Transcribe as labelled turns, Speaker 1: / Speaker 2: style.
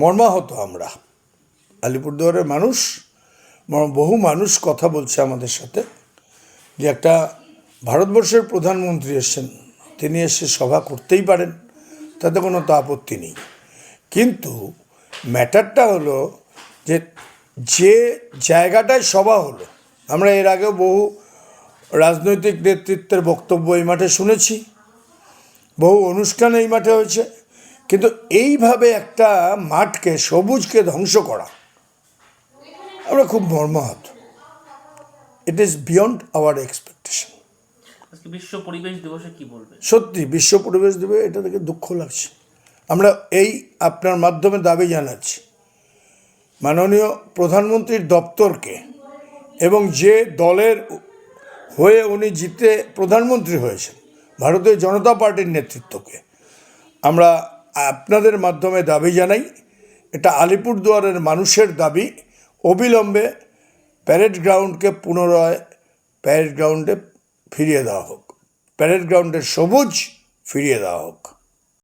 Speaker 1: মর্মাহত আমরা। আলিপুরদুয়ারের মানুষ বহু মানুষ কথা বলছে আমাদের সাথে যে একটা ভারতবর্ষের প্রধানমন্ত্রী এসছেন, তিনি এসে সভা করতেই পারেন, তাতে কোনো তো আপত্তি নেই। কিন্তু ম্যাটারটা হলো যে যে জায়গাটায় সভা হলো, আমরা এর আগেও বহু রাজনৈতিক নেতৃত্বের বক্তব্য এই মাঠে শুনেছি, বহু অনুষ্ঠান এই মাঠে হয়েছে কিন্তু এইভাবে একটা মাঠকে সবুজকে ধ্বংস করা আমরা খুব মর্মাহত। It is beyond our expectation
Speaker 2: বিশ্ব পরিবেশ দিবসে কি বলবেন
Speaker 1: সত্যি বিশ্ব পরিবেশ দেবে এটা থেকে দুঃখ লাগছে। আমরা এই আপনার মাধ্যমে দাবি জানাচ্ছি মাননীয় প্রধানমন্ত্রীর দপ্তরকে এবং যে দলের হয়ে উনি জিতে প্রধানমন্ত্রী হয়েছেন ভারতীয় জনতা পার্টির নেতৃত্বকে। আমরা আপনাদের মাধ্যমে দাবি জানাই, এটা আলিপুরদুয়ারের মানুষের দাবি। অবিলম্বে প্যারেড গ্রাউন্ডকে পুনরায় প্যারেড গ্রাউন্ডে ফিরিয়ে দেওয়া হোক। প্যারেড গ্রাউন্ডের সবুজ ফিরিয়ে দেওয়া হোক।